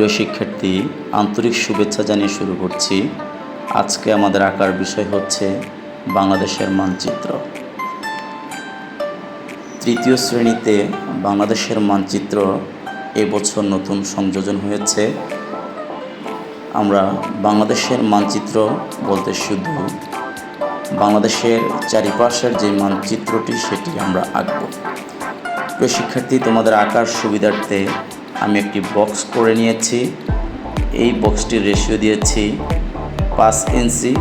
প্রিয় শিক্ষার্থী, আন্তরিক শুভেচ্ছা জানিয়ে শুরু করছি। আজকে আমাদের আঁকার বিষয় হচ্ছে বাংলাদেশের মানচিত্র। তৃতীয় শ্রেণীতে বাংলাদেশের মানচিত্র এবছর নতুন সংযোজন হয়েছে। আমরা বাংলাদেশের মানচিত্র বলতে শুধু বাংলাদেশের চারিপাশের যে মানচিত্রটি, সেটি আমরা আঁকব। প্রিয় শিক্ষার্থী, তোমাদের আঁকার সুবিধার্থে আমি একটি বক্স করে নিয়েছি। এই বক্সটির রেশিও দিয়েছি পাঁচ ইঞ্চি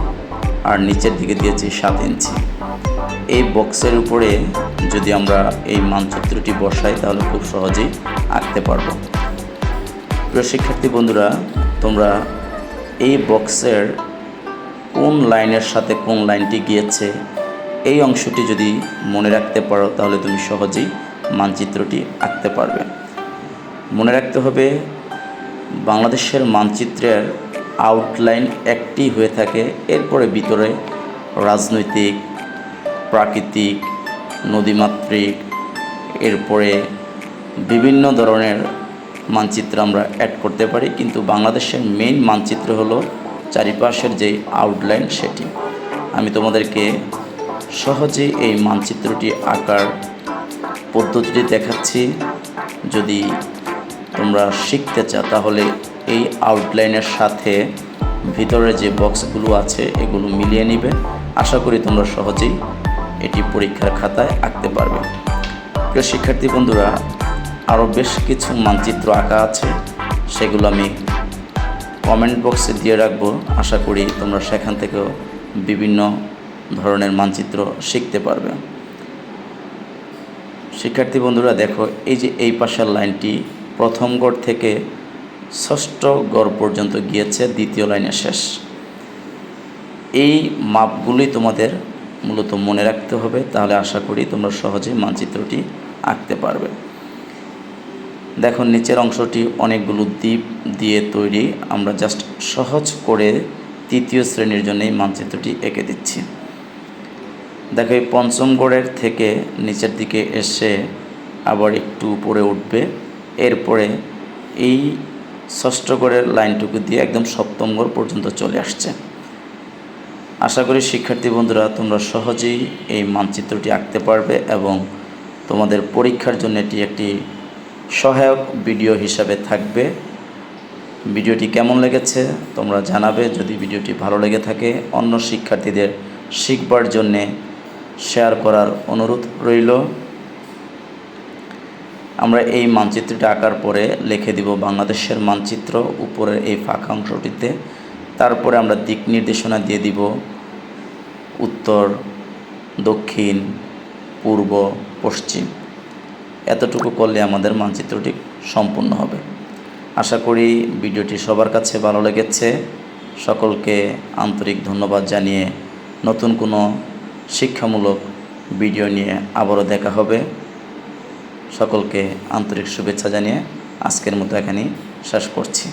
আর নিচের দিকে দিয়েছি সাত ইঞ্চি। এই বক্সের উপরে যদি আমরা এই মানচিত্রটি বসাই, তাহলে খুব সহজেই আঁকতে পারব। প্রিয় শিক্ষার্থী বন্ধুরা, তোমরা এই বক্সের কোন লাইনের সাথে কোন লাইনটি গিয়েছে, এই অংশটি যদি মনে রাখতে পারো, তাহলে তুমি সহজেই মানচিত্রটি আঁকতে পারবে। মনে রাখতে হবে, বাংলাদেশের মানচিত্রের আউটলাইন একটি হয়ে থাকে, এরপরে ভিতরে রাজনৈতিক, প্রাকৃতিক, নদীমাতৃক, এরপরে বিভিন্ন ধরনের মানচিত্র আমরা অ্যাড করতে পারি, কিন্তু বাংলাদেশের মেইন মানচিত্র হলো চারিপাশের যে আউটলাইন সেটি। আমি তোমাদেরকে সহজে এই মানচিত্রটি আঁকার পদ্ধতিটি দেখাচ্ছি। যদি তোমরা শিখতে চাও, তাহলে এই আউটলাইনের সাথে ভিতরে যে বক্সগুলো আছে, এগুলো মিলিয়ে নিবে। আশা করি তোমরা সহজেই এটি পরীক্ষার খাতায় আঁকতে পারবে। প্রিয় শিক্ষার্থী বন্ধুরা আরও বেশ কিছু মানচিত্র আঁকা আছে, সেগুলো আমি কমেন্ট বক্সে দিয়ে রাখব। আশা করি তোমরা সেখান থেকেও বিভিন্ন ধরনের মানচিত্র শিখতে পারবে। শিক্ষার্থী বন্ধুরা, দেখো, এই যে এই পাশের লাইনটি প্রথম গড় থেকে ষষ্ঠ গড় পর্যন্ত গিয়েছে, দ্বিতীয় লাইনে শেষ। এই মাপগুলি তোমাদের মূলত মনে রাখতে হবে, তাহলে আশা করি তোমরা সহজে মানচিত্রটি আঁকতে পারবে। দেখো, নিচের অংশটি অনেকগুলো দ্বীপ দিয়ে তৈরি। আমরা জাস্ট সহজ করে তৃতীয় শ্রেণির জন্য এই মানচিত্রটি এঁকে দিচ্ছি। দেখো, এই পঞ্চম গড়ের থেকে নিচের দিকে এসে আবার একটু উপরে উঠবে। এরপরে এই ষষ্ঠ গড়ের লাইনটুকু দিয়ে একদম সপ্তম গড় পর্যন্ত চলে আসছে। আশা করি শিক্ষার্থী বন্ধুরা, তোমরা সহজেই এই মানচিত্রটি আঁকতে পারবে এবং তোমাদের পরীক্ষার জন্য এটি একটি সহায়ক ভিডিও হিসাবে থাকবে। ভিডিওটি কেমন লেগেছে তোমরা জানাবে। যদি ভিডিওটি ভালো লেগে থাকে, অন্য শিক্ষার্থীদের শিখবার জন্যে শেয়ার করার অনুরোধ রইল। আমরা এই মানচিত্রটি আঁকার পরে লিখে দিব বাংলাদেশের মানচিত্র উপরের এই ফাঁকা অংশটিতে। তারপরে আমরা দিক নির্দেশনা দিয়ে দিব উত্তর, দক্ষিণ, পূর্ব, পশ্চিম। এতটুকু করলে আমাদের মানচিত্রটি সম্পূর্ণ হবে। আশা করি ভিডিওটি সবার কাছে ভালো লেগেছে। সকলকে আন্তরিক ধন্যবাদ জানিয়ে নতুন কোনো শিক্ষামূলক ভিডিও নিয়ে আবারও দেখা হবে। সকলকে আন্তরিক শুভেচ্ছা জানিয়ে আজকের মতো এখানেই শেষ করছি।